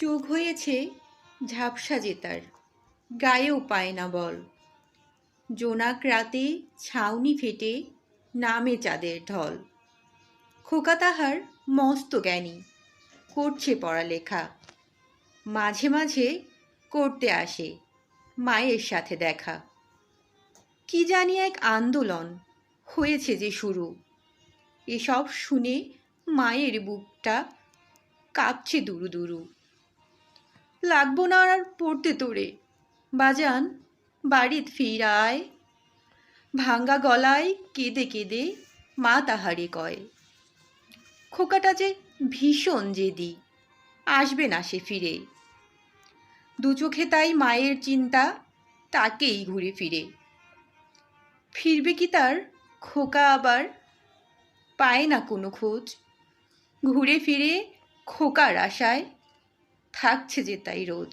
চোখ হয়েছে ঝাপসা জেতার। গায়েও পায় না বল। জোনাক রাতে ছাউনি ফেটে নামে চাঁদের ঢল। খোকা তাহার মস্ত জ্ঞানী, করছে পড়ালেখা। মাঝে মাঝে করতে আসে, মায়ের সাথে দেখা। কি জানি এক আন্দোলন হয়েছে যে শুরু। এসব শুনে মায়ের বুকটা কাঁপছে দুরু দুরু। লাগবো না আর পড়তে তোরে। বাজান, বাড়িত ফিরায়, ভাঙ্গা গলায় কেঁদে কেঁদে মা তাহারে কয়, খোকাটা যে ভীষণ জেদি, আসবে না সে ফিরে। দু চোখে তাই মায়ের চিন্তা, তাকেই ঘুরে ফিরে। ফিরবে কি তার খোকা আবার? পায় না কোনো খোঁজ। ঘুরে ফিরে খোকার আশায় থাকছে যে তাই রোজ।